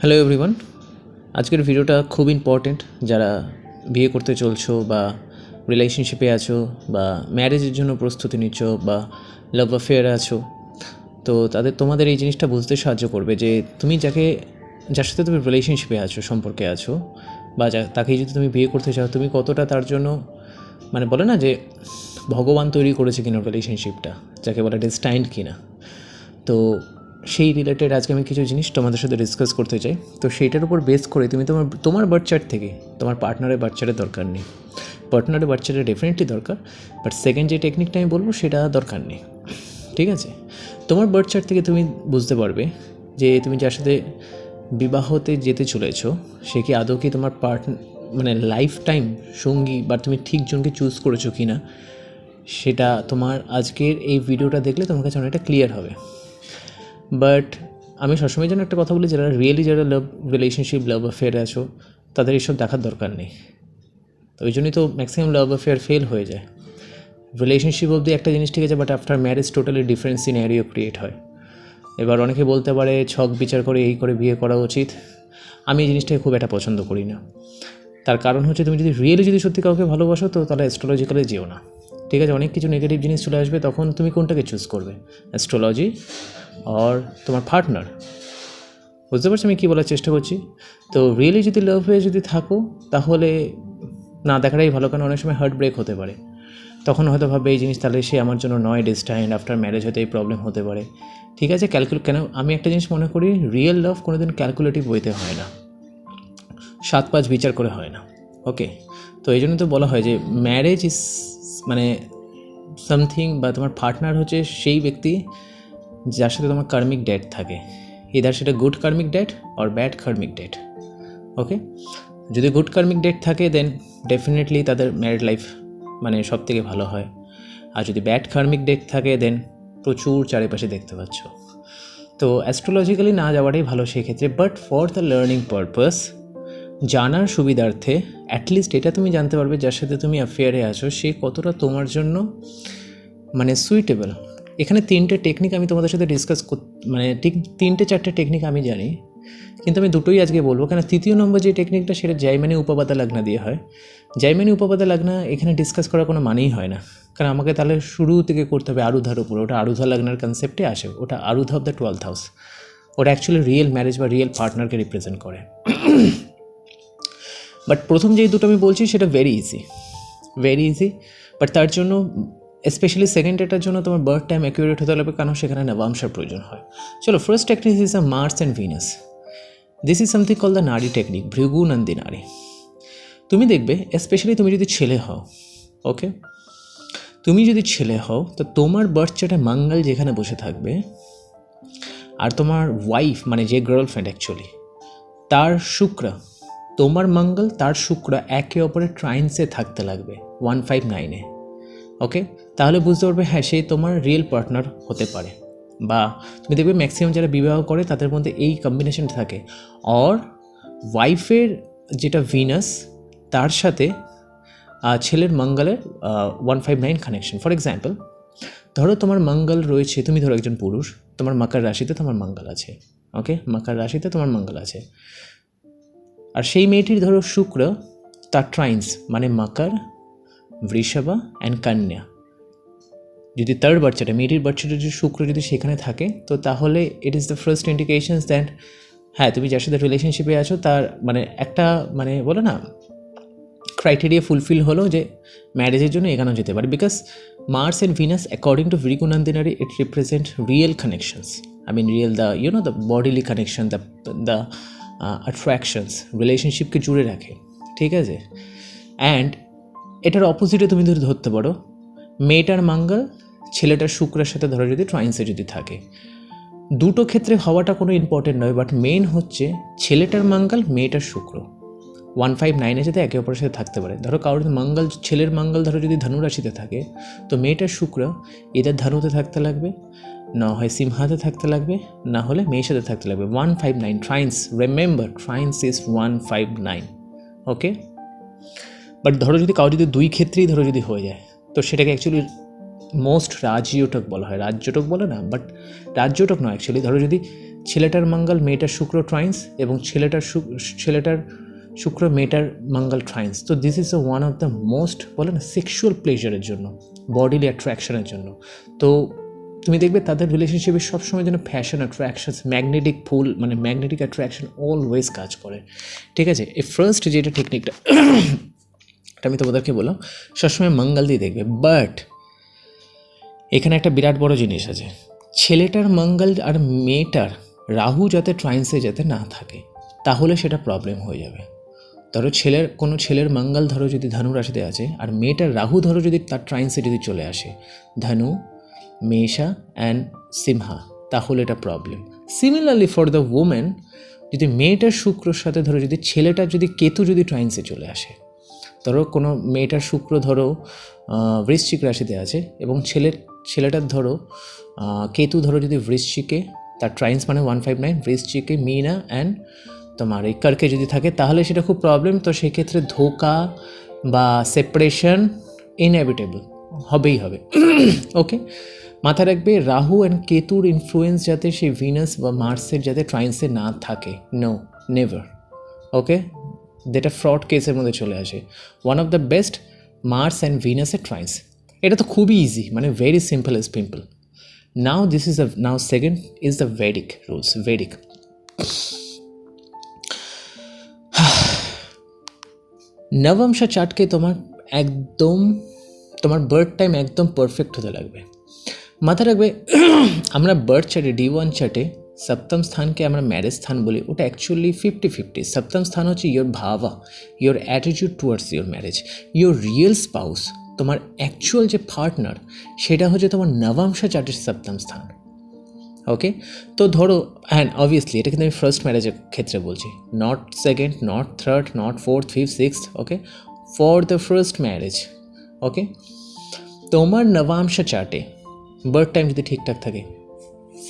Hello everyone আজকের ভিডিওটা খুব ইম্পর্টেন্ট যারা বিয়ে করতে চলছো বা রিলেশনশিপে আছো বা ম্যারেজের জন্য প্রস্তুতি নিচ্ছ বা লাভ অ্যাফেয়ারে আছো, তো তাদের তোমাদের এই জিনিসটা বুঝতে সাহায্য করবে যে তুমি যাকে, যার সাথে তুমি রিলেশনশিপে আছো, সম্পর্কে আছো, বা যা তাকে যদি তুমি বিয়ে করতে চাও, তুমি কতটা তার জন্য মানে বলে না যে ভগবান তৈরি করেছে কিনা রিলেশনশিপটা যাকে বলে ডেস্টাইন্ড কিনা। তো সেই রিলেটেড আজকে আমি কিছু জিনিস তোমাদের সাথে ডিসকাস করতে চাই। তো সেইটার উপর বেস করে তুমি তোমার তোমার বার্থ চার্ট থেকে, তোমার পার্টনারের বার্থ চার্টের দরকার নেই। পার্টনারের চার্টের ডেফিনেটলি দরকার বাট সেকেন্ড যে টেকনিকটা আমি বলব সেটা দরকার নেই। ঠিক আছে? তোমার বার্থ চার্ট থেকে তুমি বুঝতে পারবে যে তুমি যার সাথে বিবাহতে যেতে চলেছো, সে কি আদৌ কি তোমার পার্ট মানে লাইফ টাইম সঙ্গী বা তুমি ঠিক জনকে চুজ করেছ কি না সেটা তোমার আজকের এই ভিডিওটা দেখলে তোমার কাছে অনেকটা ক্লিয়ার হবে। বাট আমি সবসময় যেন একটা কথা বলি, যারা রিয়েলি যারা লাভ রিলেশনশিপ লাভ অ্যাফেয়ারে আছো, তাদের এসব দেখার দরকার নেই। তো ওই জন্যই তো ম্যাক্সিমাম লাভ অ্যাফেয়ার ফেল হয়ে যায়। রিলেশনশিপ অবধি একটা জিনিস ঠিক আছে but after marriage totally different scenario create হয়। এবার অনেকে বলতে পারে, ছক বিচার করে এই করে বিয়ে করা উচিত। আমি এই জিনিসটাকে খুব একটা পছন্দ করি না। তার কারণ হচ্ছে, তুমি যদি রিয়েলি যদি সত্যি কাউকে ভালোবাসো, তো তাহলে অ্যাস্ট্রোলজিক্যালে যেও না। ঠিক আছে, অনেক কিছু নেগেটিভ জিনিস চলে আসবে, তখন তুমি কোনটাকে চুজ করবে? অ্যাস্ট্রোলজি আর তোমার পার্টনার বুঝতে পারছ আমি কী বলার চেষ্টা করছি? তো রিয়েলি যদি লাভ হয়ে যদি থাকো, তাহলে না দেখাটাই ভালো, কারণ অনেক সময় হার্ট ব্রেক হতে পারে। তখন হয়তো ভাববে এই জিনিস তাহলে সে আমার জন্য নয় ডিস্টাইন্ড আফটার ম্যারেজ হয়তো এই প্রবলেম হতে পারে। ঠিক আছে ক্যালকুলেট কেন? আমি একটা জিনিস মনে করি রিয়েল লাভ কোনো দিন ক্যালকুলেটিভ বইতে হয় না। সাত পাঁচ বিচার করে হয় না। ওকে তো এই জন্য তো বলা হয় যে ম্যারেজ ইজ মানে সামথিং বা তোমার পার্টনার হচ্ছে সেই ব্যক্তি যার সাথে তোমার কার্মিক ডেট থাকে। ইদার সেটা good karmic debt or bad karmic debt okay যদি গুড কার্মিক ডেট থাকে দেন ডেফিনেটলি তাদের ম্যারিড লাইফ মানে সব থেকে ভালো হয়। আর যদি ব্যাড কার্মিক ডেট থাকে দেন প্রচুর চারিপাশে দেখতে পাচ্ছ। তো অ্যাস্ট্রোলজিক্যালি না যাওয়াটাই ভালো সেক্ষেত্রে but for the learning purpose জানার সুবিধার্থে অ্যাটলিস্ট এটা তুমি জানতে পারবে যার সাথে তুমি অ্যাফেয়ারে আছো, সে কতটা তোমার জন্য মানে সুইটেবল এখানে তিনটে টেকনিক আমি তোমাদের সাথে ডিসকাস মানে ঠিক তিনটে চারটে টেকনিক আমি জানি, কিন্তু আমি দুটোই আজকে বলব। কেন তৃতীয় নম্বর যে টেকনিকটা সেটা জাইমানি উপাপাতা লাগনা দিয়ে হয়। জাইমানি উপাপাতা লাগনা এখানে ডিসকাস করার কোনো মানেই হয় না। কারণ আমাকে তাহলে শুরু থেকে করতে হবে আরুধার উপর। ওটা আরুধা লাগনার কনসেপ্টে আসে। ওটা Arudha of the twelfth house ওটা অ্যাকচুয়ালি রিয়েল ম্যারেজ বা রিয়েল পার্টনারকে রিপ্রেজেন্ট করে। বাট প্রথম যেই দুটো আমি বলছি, সেটা very easy very easy but তার জন্য স্পেশালি সেকেন্ড ডেটার জন্য তোমার বার্থ টাইম অ্যাকিউরেট হতে হবে কারণ সেখানে নবাংশার প্রয়োজন হয়? চলো first technique is a Mars and Venus this is something call the Nadi technique Bhrigu Nandi Nadi. তুমি দেখবে স্পেশালি তুমি যদি ছেলে হও ওকে তুমি যদি ছেলে হও, তো তোমার বার্থ চার্টে মাঙ্গাল যেখানে বসে থাকবে, আর তোমার ওয়াইফ মানে যে গার্লফ্রেন্ড অ্যাকচুয়ালি তার শুক্র তোমার মঙ্গল তার শুক্র একে অপরের ট্রাইন্সে থাকতে লাগবে ওয়ান ফাইভ নাইনে ওকে তাহলে বুঝতে পারবে হ্যাঁ সেই তোমার রিয়েল পার্টনার হতে পারে। বা তুমি দেখবে ম্যাক্সিমাম যারা বিবাহ করে, তাদের মধ্যে এই কম্বিনেশন থাকে। অর ওয়াইফের যেটা ভিনাস তার সাথে ছেলের মঙ্গলের one five nine connection for example ধরো তোমার মঙ্গল রয়েছে, তুমি ধরো একজন পুরুষ, তোমার মাকার রাশিতে তোমার মঙ্গল আছে। ওকে মাকার রাশিতে তোমার মঙ্গল আছে। আর সেই মেয়েটির ধরো শুক্র, তার ট্রাইন্স মানে মাকার, বৃষভা অ্যান্ড কন্যা। যদি থার্ড বাচ্চাটা মেয়েটির বাচ্চাটা যদি শুক্র যদি সেখানে থাকে, তো তাহলে it is the first indications that হ্যাঁ তুমি যার সাথে রিলেশনশিপে আছো, তার মানে একটা মানে বলো না ক্রাইটেরিয়া ফুলফিল হলো যে ম্যারেজের জন্য এগানো যেতে পারে। Because Mars and Venus according to ভিরিকুনন্দিনারি it represent real connections I mean real the you know the bodily connection the the attractions রিলেশনশিপকে জুড়ে রাখে, ঠিক আছে? অ্যান্ড এটার অপোজিটে তুমি যদি ধরতে পারো, মেয়েটার মঙ্গল, ছেলেটার শুক্রের সাথে ধরো যদি ট্রাইন্সে যদি থাকে। দুটো ক্ষেত্রে হওয়াটা কোনো ইম্পর্টেন্ট নয় বাট মেন হচ্ছে ছেলেটার মঙ্গল, মেয়েটার শুক্র। ওয়ান ফাইভ নাইনে যাতে একে অপরের সাথে থাকতে পারে। ধরো কারোর মঙ্গল, ছেলের মঙ্গল ধরো যদি ধনু রাশিতে থাকে, তো মেয়েটার শুক্র এদের ধনুতে থাকতে লাগবে না হয় সিংহাতে থাকতে লাগবে, না হলে মেয়ের সাথে থাকতে লাগবে। One five nine trines remember trines is one five nine okay but ধরো যদি কারও যদি দুই ক্ষেত্রেই ধরো যদি হয়ে যায়, তো সেটাকে অ্যাকচুয়ালি মোস্ট রাজযোটক বলা হয়। রাজ্যটক বলে না বাট রাজ্যটক নয় অ্যাকচুয়ালি ধরো যদি ছেলেটার মঙ্গল, মেয়েটার শুক্র ট্রাইন্স এবং ছেলেটার ছেলেটার শুক্র, মেয়েটার মঙ্গল ট্রাইন্স তো this is one of the most বলে না সেক্সুয়াল প্লেজারের জন্য বডিলি অ্যাট্রাকশনের জন্য। তো তুমি দেখবে তাদের রিলেশনশিপে সবসময় যেন ফ্যাশন অ্যাট্রাকশনস ম্যাগনেটিক ফুল মানে ম্যাগনেটিক অ্যাট্রাকশন অলওয়েজ কাজ করে। ঠিক আছে? এই ফার্স্ট যেটা টেকনিকটা আমি তোমাদেরকে বললাম, সবসময় মঙ্গল দিয়ে দেখবে। বাট এখানে একটা বিরাট বড় জিনিস আছে। ছেলেটার মঙ্গল আর মেয়েটার, রাহু যাতে ট্রাইন্সে যাতে না থাকে, তাহলে সেটা প্রবলেম হয়ে যাবে। ধরো ছেলের, কোনো ছেলের মঙ্গল ধরো যদি ধনু রাশিতে আছে, আর মেয়েটার রাহু ধরো যদি তার ট্রাইন্সে যদি চলে আসে, ধনু মেষা অ্যান্ড সিমহা, তাহলে এটা problem similarly for the women যদি মেয়েটার শুক্রর সাথে ধরো, যদি ছেলেটার যদি কেতু, যদি ট্রাইন্সে চলে আসে, ধরো কোনো মেয়েটার শুক্র ধরো বৃশ্চিক রাশিতে আছে এবং ছেলের, ছেলেটার ধরো কেতু ধরো, যদি বৃশ্চিকে, তার ট্রাইন্স মানে ওয়ান ফাইভ নাইন বৃশ্চিকে, মিনা অ্যান্ড তোমার এই কার্কে যদি থাকে, তাহলে সেটা খুব প্রবলেম তো সেক্ষেত্রে ধোকা বা সেপারেশন ইনএভিটেবল হবেই হবে। ওকে মাথায় রাখবে, রাহু অ্যান্ড কেতুর ইনফ্লুয়েন্স যাতে সেই ভিনাস বা মার্সের যাতে ট্রাইন্সে না থাকে। নো নেভার ওকে যেটা ফ্রড কেসের মধ্যে চলে আসে। One of the best Mars and ভিনাসের trines এটা তো খুবই ইজি মানে very simple as pimple now this is a now second is the Vedic rules Vedic navamsha চাটকে তোমার একদম, তোমার বার্থ টাইম একদম পারফেক্ট হতে লাগবে। মাথায় রাখবে, আমরা বার্থ চার্টে ডি ওয়ান চার্টে সপ্তম স্থানকে আমরা ম্যারেজ স্থান বলি, ওটা অ্যাকচুয়ালি ফিফটি ফিফটি সপ্তম স্থান হচ্ছে ইয়োর ভাবা your attitude towards your marriage your real spouse তোমার অ্যাকচুয়াল যে পার্টনার সেটা হচ্ছে তোমার নবাংশা চার্টের সপ্তম স্থান। ওকে তো ধরো হ্যাঁ অবভিয়াসলি এটা কিন্তু আমি ফার্স্ট ম্যারেজের ক্ষেত্রে বলছি। Not second not third not fourth fifth six okay for the first marriage okay তোমার নবাংশ চার্টে বার্থ টাইম যদি ঠিকঠাক থাকে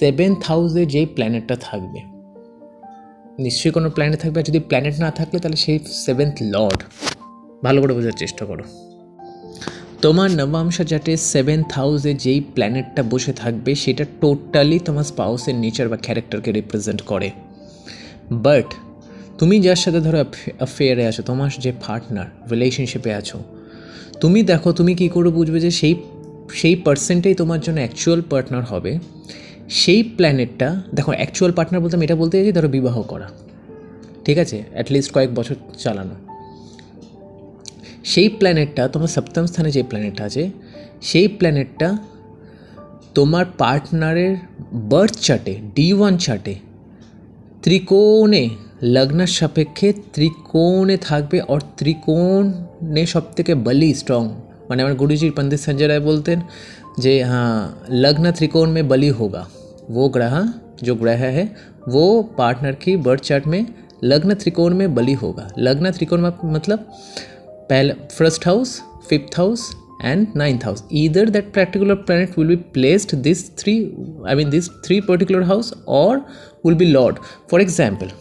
সেভেন্থ হাউসে যেই প্ল্যানেটটা থাকবে, নিশ্চয়ই কোনো প্ল্যানেট থাকবে। আর যদি প্ল্যানেট না থাকলে, তাহলে সেই সেভেন্থ লর্ড ভালো করে বোঝার চেষ্টা করো। তোমার নবাংশ চার্টে সেভেন্থ হাউসে যেই প্ল্যানেটটা বসে থাকবে, সেটা টোটালি তোমার স্পাউসের নেচার বা ক্যারেক্টারকে রিপ্রেজেন্ট করে। বাট তুমি যার সাথে ধরো অ্যাফেয়ারে আছো, তোমার যে পার্টনার রিলেশনশিপে আছো, তুমি দেখো, তুমি কী করে বুঝবে যে সেই সেই পার্সেন্টেই তোমার জন্য অ্যাকচুয়াল পার্টনার হবে। সেই প্ল্যানেটটা দেখো অ্যাকচুয়াল পার্টনার বলতে আমি এটা বলতে চাইছি, ধরো বিবাহ করা। ঠিক আছে? অ্যাটলিস্ট কয়েক বছর চালানো। সেই প্ল্যানেটটা তোমার সপ্তম স্থানে যে প্ল্যানেটটা আছে, সেই প্ল্যানেটটা তোমার পার্টনারের বার্থ চার্টে ডি ওয়ান চার্টে ত্রিকোণে, লগ্ন সাপেক্ষে ত্রিকোণে থাকবে আর ত্রিকোণে সব থেকে বলি স্ট্রং মানে আমার गुरुजी पंडित संजय राय बोलते हैं जे हाँ लग्न त्रिकोण में बली होगा वो ग्रह जो ग्रह है वो पार्टनर की बर्थ चार्ट में लग्न त्रिकोण में बली होगा लग्न त्रिकोण में मतलब पहला first house fifth house and ninth house either that particular planet will be placed this three i mean this three particular house or will be lord for example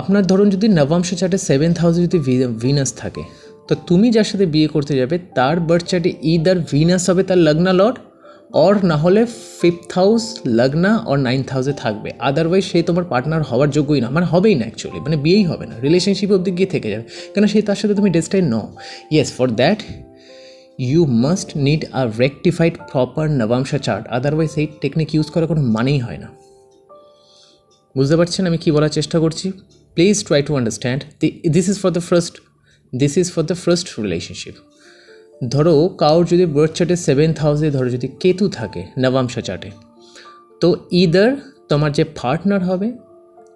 আপনার ধরুন যদি নবাংশ চার্টে সেভেন্থ হাউসে যদি ভিনাস থাকে তো তুমি যার সাথে বিয়ে করতে যাবে, তার বার্থ চার্টে ইদার ভিনাস হবে তার লগ্না লর্ড অর না হলে fifth house lagna or ninth হাউসে থাকবে। আদারওয়াইজ সে তোমার পার্টনার হওয়ার যোগ্যই না। মানে হবেই না অ্যাকচুয়ালি মানে বিয়েই হবে না। রিলেশনশিপ অবধি গিয়ে থেকে যাবে। কেন সে তার সাথে তুমি ডেস্টাইন নও। Yes for that you must need a rectified proper navamsha chart otherwise এই টেকনিক ইউজ করার কোনো মানেই হয় না। বুঝতে পারছেন আমি কি বলার চেষ্টা করছি? Please try to understand this is for the first this is for the first relationship ধরো, কাউর যদি বার্থ চার্টে সেভেন্থ হাউসে ধরো যদি কেতু থাকে, নবাংশ চার্টে তো ইদার তোমার যে পার্টনার হবে,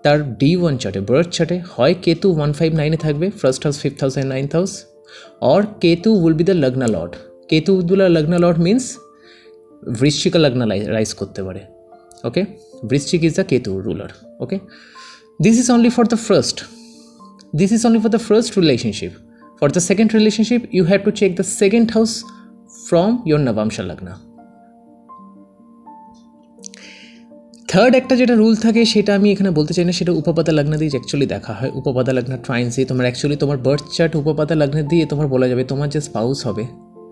তার ডি ওয়ান চার্টে বার্থ চার্টে হয় কেতু ওয়ান ফাইভ নাইনে থাকবে first house fifth house and ninth house or Ketu will be the lagna lord Ketu উদ্দুলা lagna lord means Vrishchika lagna rise করতে পারে okay Vrishchik is the Ketu ruler okay this is only for the first this is only for the first relationship. For the second relationship, you have to check the second house from your navamsha lagna. Third একটা যেটা rule থাকে, সেটা আমি এখানে বলতে চাই না, সেটা উপপাতা লগ্ন দিয়ে অ্যাকচুয়ালি দেখা হয়। উপপাতা লগ্ন ট্রাইন্স তোমার অ্যাকচুয়ালি তোমার বার্থ চার্ট উপপাতা লগ্ন দিয়ে তোমার বলা যাবে তোমার যে স্পাউস হবে,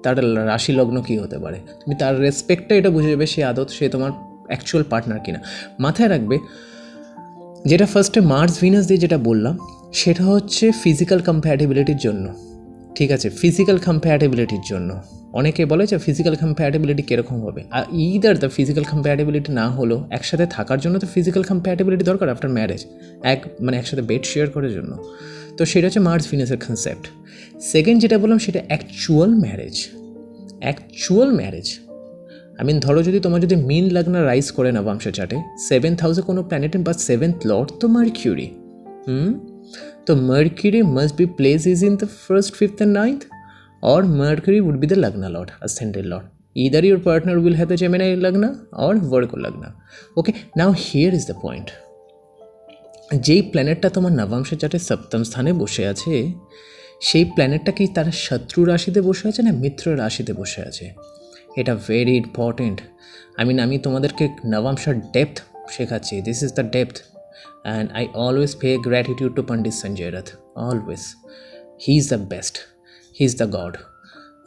তার রাশি লগ্ন কী হতে পারে। তুমি তার রেসপেক্টটা এটা বুঝে যাবে, সে আদত, সে তোমার অ্যাকচুয়াল পার্টনার কিনা। মাথায় রাখবে, যেটা ফার্স্টে মার্স ভিনাস দিয়ে যেটা বললাম সেটা হচ্ছে ফিজিক্যাল কম্প্যাটেবিলিটির জন্য। ঠিক আছে ফিজিক্যাল কম্প্যাটেবিলিটির জন্য। অনেকে বলে যে ফিজিক্যাল কম্প্যাটেবিলিটি কীরকম হবে? আর ইদার দ্য ফিজিক্যাল কম্প্যাটেবিলিটি না হলেও একসাথে থাকার জন্য তো ফিজিক্যাল কম্প্যাটেবিলিটি দরকার আফটার ম্যারেজ এক মানে একসাথে বেড শেয়ার করার জন্য। তো সেটা হচ্ছে মার্স ভিনাসের কনসেপ্ট সেকেন্ড যেটা বললাম সেটা actual marriage actual marriage I mean ধরো যদি তোমার যদি মিন লাগনা রাইজ করে না বংশ চাটে সেভেন্থ হাউসে কোনো প্ল্যানেট বা সেভেন্থ লর্ড তো মার্কিউরি হুম? তো Mercury must be place is in the first fifth and ninth or Mercury would be the Lagna Lord, ascended Lord. Either your partner will have the Gemini Lagna or Virgo Lagna. Okay, now here is the point. যেই প্ল্যানেটটা তোমার নবাংশ চাটে সপ্তম স্থানে বসে আছে সেই প্ল্যানেটটা কি তার শত্রু রাশিতে বসে আছে না মিত্র রাশিতে বসে আছে এটা ভেরি ইম্পর্টেন্ট আই মিন আমি তোমাদেরকে নবাংশার ডেপথ শেখাচ্ছি this is the depth and I always pay gratitude to Pandit Sanjay Rath always he is the best he is the god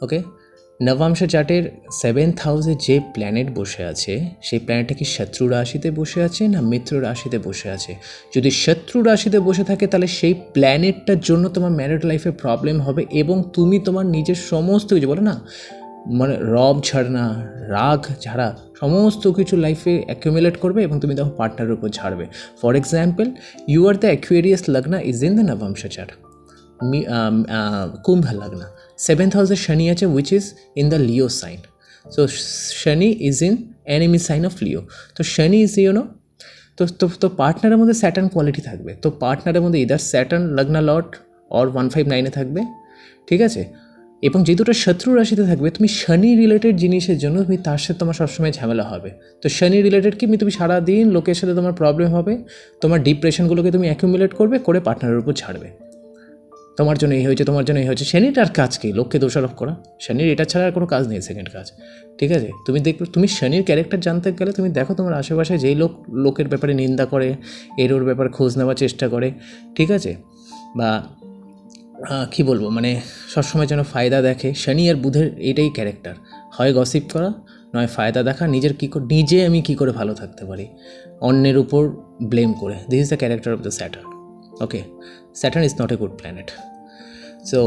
okay navamsha চার্টের সেভেন্থ হাউসে যে প্ল্যানেট বসে আছে, সেই প্ল্যানেটটা কি শত্রু রাশিতে বসে আছে না মিত্র রাশিতে বসে আছে? যদি শত্রু রাশিতে বসে থাকে, তাহলে সেই প্ল্যানেটটার জন্য তোমার ম্যারিড লাইফে প্রবলেম হবে এবং তুমি তোমার নিজের সমস্ত কিছু বলো না মানে রব ছাড়না রাগ ছাড়া সমস্ত কিছু লাইফে অ্যাকুমুলেট করবে এবং তুমি তখন পার্টনারের উপর ছাড়বে for example you are the Aquarius lagna is in the navamsha chart me Kumbh lagna seventh হাউসে শনি আছে which is in the Leo sign so Shani is in enemy sign of Leo তো শনি ইজ ইউনো তো তো তো পার্টনারের মধ্যে Saturn quality থাকবে। তো পার্টনারের মধ্যে either Saturn lagna lord or one five নাইনে থাকবে। ঠিক আছে? এবং যে দুটো শত্রু রাশিতে থাকবে, তুমি শনি রিলেটেড জিনিসের জন্য তুমি তার সাথে তোমার সবসময় ঝামেলা হবে। তো শনি রিলেটেড কি? তুমি সারাদিন লোকের সাথে তোমার প্রবলেম হবে, তোমার ডিপ্রেশনগুলোকে তুমি অ্যাকুমুলেট করবে, করে পার্টনারের উপর ছাড়বে। তোমার জন্য এই হয়েছে, তোমার জন্য এই হয়েছে। শনিটার কাজ কি? লোককে দোষারোপ করা। শনির এটা ছাড়া আর কোনো কাজ নেই সেকেন্ড কাজ। ঠিক আছে? তুমি দেখবে তুমি শনির ক্যারেক্টার জানতে গেলে তুমি দেখো তোমার আশেপাশে যেই লোক, লোকের ব্যাপারে নিন্দা করে এর ওর ব্যাপারে খোঁজ নেওয়ার চেষ্টা করে। ঠিক আছে? বা কী বলব? মানে সবসময় যেন ফায়দা দেখে। শনি আর বুধের এটাই ক্যারেক্টার হয় গসিপ করা, নয় ফায়দা দেখা, নিজের কী করে নিজে আমি কী করে ভালো থাকতে পারি? অন্যের উপর ব্লেম করে। This is the character of the Saturn okay Saturn is not a good planet so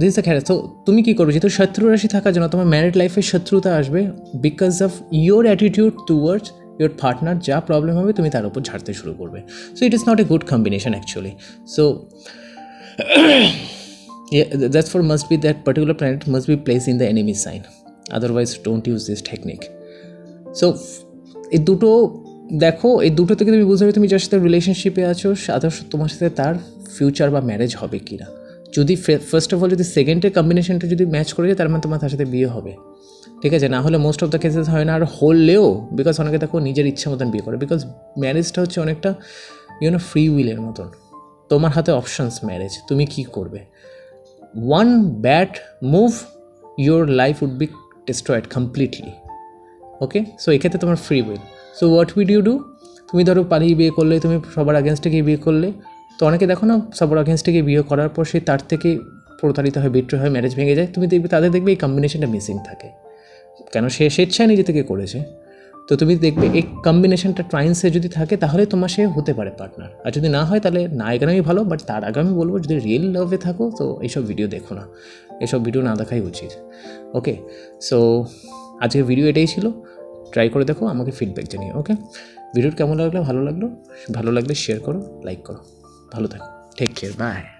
this the character so তুমি কী করবে? যেহেতু শত্রু রাশি থাকার জন্য তোমার ম্যারিড লাইফে শত্রুতা আসবে because of your attitude towards your partner যা প্রবলেম হবে, তুমি তার উপর ঝাড়তে শুরু করবে। So it is not a good combination actually so yeah, th- that's for must be that particular planet must be placed in the enemy sign. Otherwise, don't use this technique. So, এই দুটো দেখো এই দুটো থেকে তুমি বুঝতে পারবে তুমি যার সাথে রিলেশনশিপে আছো আদার্স তোমার সাথে তার ফিউচার বা ম্যারেজ হবে কি না যদি ফার্স্ট অফ অল যদি সেকেন্ডের কম্বিনেশনটা যদি ম্যাচ করে যায় তার মানে তোমার তার সাথে বিয়ে হবে ঠিক আছে না হলে মোস্ট অফ দ্য কেসেস হয় না আর হলেও বিকজ অনেকে দেখো নিজের ইচ্ছা মতন বিয়ে করে বিকজ ম্যারেজটা হচ্ছে অনেকটা ইউনো ফ্রি উইলের মতন তোমার হাতে অপশানস ম্যারেজ তুমি কি করবে? One bad move your life would be destroyed completely okay so এক্ষেত্রে তোমার free will so what would you do তুমি ধরো পালিয়ে বিয়ে করলে, তুমি সবার আগেনস্টে গিয়ে বিয়ে করলে। তো অনেকে দেখো না, সবার আগেনস্টে গিয়ে বিয়ে করার পর সে তার থেকে প্রতারিত হয় বিট্র হয় ম্যারেজ ভেঙে যায়। তুমি দেখবে তাদের দেখবে এই কম্বিনেশনটা মিসিং থাকে। কেন? সে স্বেচ্ছায় নিজে থেকে করেছে। তো তুমি দেখবে এই কম্বিনেশনটা ট্রাইন্সে যদি থাকে, তাহলে তোমার সে হতে পারে পার্টনার আর যদি না হয়, তাহলে না এখানেই ভালো বাট তার আগে আমি বলব, যদি রিয়েল লাভে থাকো, তো এইসব ভিডিও দেখো না। এসব ভিডিও না দেখাই উচিত। ওকে সো আজকের ভিডিও এটাই ছিল। ট্রাই করে দেখো, আমাকে ফিডব্যাক জানিয়ে ওকে ভিডিওর কেমন লাগল? ভালো লাগল? ভালো লাগলে শেয়ার করো লাইক করো। ভালো থাকো। Take care bye